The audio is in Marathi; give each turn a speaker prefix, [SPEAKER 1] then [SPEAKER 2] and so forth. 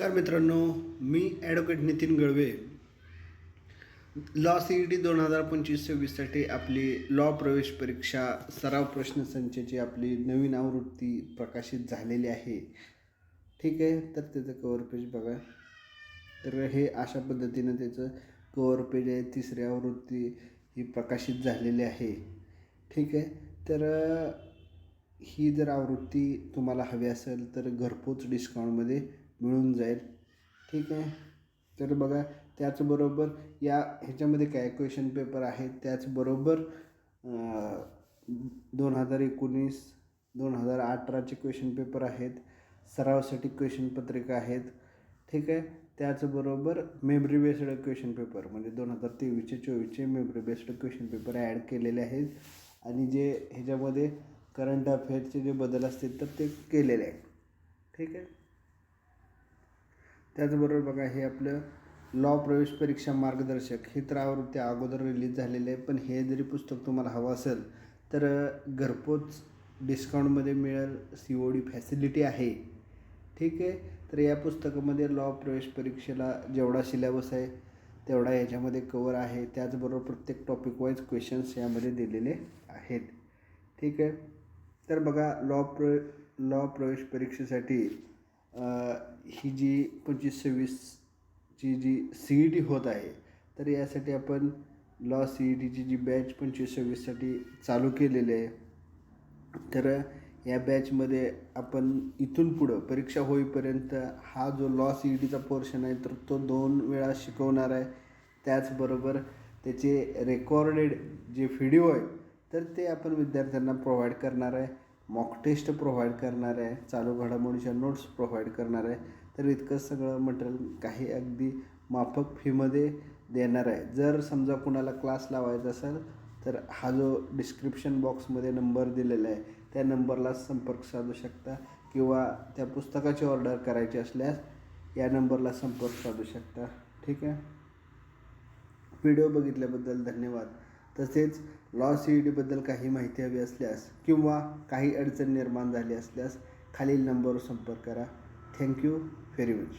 [SPEAKER 1] नमस्कार मित्रांनो मी advocate Nitin Galve law C E T दोन हजार पंचवीस सव्वीससाठी आपली लॉ प्रवेश परीक्षा सराव प्रश्नसंचाची आपली नवीन आवृत्ती प्रकाशित झालेली आहे. ठीक आहे तर त्याचं कवर पेज बघा. तर हे अशा पद्धतीनं त्याचं कवर पेज आहे तिसरी आवृत्ती ही प्रकाशित झालेली आहे. ठीक आहे तर ही जर आवृत्ती तुम्हाला हवी असेल तर घरपोच डिस्काउंटमध्ये मिळून जाईल. ठीक आहे? तर बघा त्याचबरोबर या ह्याच्यामध्ये काय क्वेश्चन पेपर आहेत त्याचबरोबर दोन हजार एकोणीस दोन हजार अठराचे क्वेश्चन पेपर आहेत. सरावसाठी क्वेश्चन पत्रिका आहेत. ठीक आहे? त्याचबरोबर मेमरी बेस्ड क्वेश्चन पेपर म्हणजे दोन हजार तेवीसचे चोवीसचे memory based question paper add केलेले आहेत. आणि जे ह्याच्यामध्ये करंट अफेअर्सचे जे बदल असतील तर ते केलेले आहेत. ठीक आहे? त्याचबरोबर बघा हे आपलं लॉ प्रवेश परीक्षा मार्गदर्शक हे तर आवृत्ती अगोदर रिलीज झालेलं आहे. पण हे जरी पुस्तक तुम्हाला हवं असेल तर घरपोच डिस्काउंटमध्ये मिळेल सी ओ डी फॅसिलिटी आहे. ठीक आहे? तर या पुस्तकामध्ये लॉ प्रवेश परीक्षेला जेवढा सिलेबस आहे तेवढा याच्यामध्ये कवर आहे. त्याचबरोबर प्रत्येक टॉपिक वाईज क्वेश्चन्स यामध्ये दिलेले आहेत. ठीक आहे? तर बघा लॉ प्र लॉ प्रवेश परीक्षेसाठी ही जी पंचवीस सव्वीसची जी सी ई टी होत आहे तर यासाठी आपण लॉ सी ई टीची जी बॅच पंचवीस सव्वीससाठी चालू केलेली आहे. तर या बॅचमध्ये आपण इथून पुढं परीक्षा होईपर्यंत हा जो लॉ सी ई टीचा पोर्शन आहे तर तो दोन वेळा शिकवणार आहे. त्याचबरोबर त्याचे रेकॉर्डेड जे व्हिडिओ आहे तर ते आपण विद्यार्थ्यांना प्रोव्हाइड करणार आहे. मॉक टेस्ट प्रोव्हाइड करणार आहे चालू घडामोडीच्या नोट्स प्रोव्हाइड करणार आहे. तर इतकं सगळं मटेरियल काही अगदी माफक फीमध्ये देणार आहे. जर समजा कुणाला क्लास लावायचा असेल तर हा जो डिस्क्रिप्शन बॉक्समध्ये नंबर दिलेला आहे त्या नंबरला संपर्क साधू शकता किंवा त्या पुस्तकाची ऑर्डर करायची असल्यास या नंबरला संपर्क साधू शकता. ठीक आहे? व्हिडिओ बघितल्याबद्दल धन्यवाद. तसेच लॉस सी ई डीबद्दल काही माहिती हवी असल्यास किंवा काही अडचण निर्माण झाली असल्यास खालील नंबरवर संपर्क करा. Thank you very much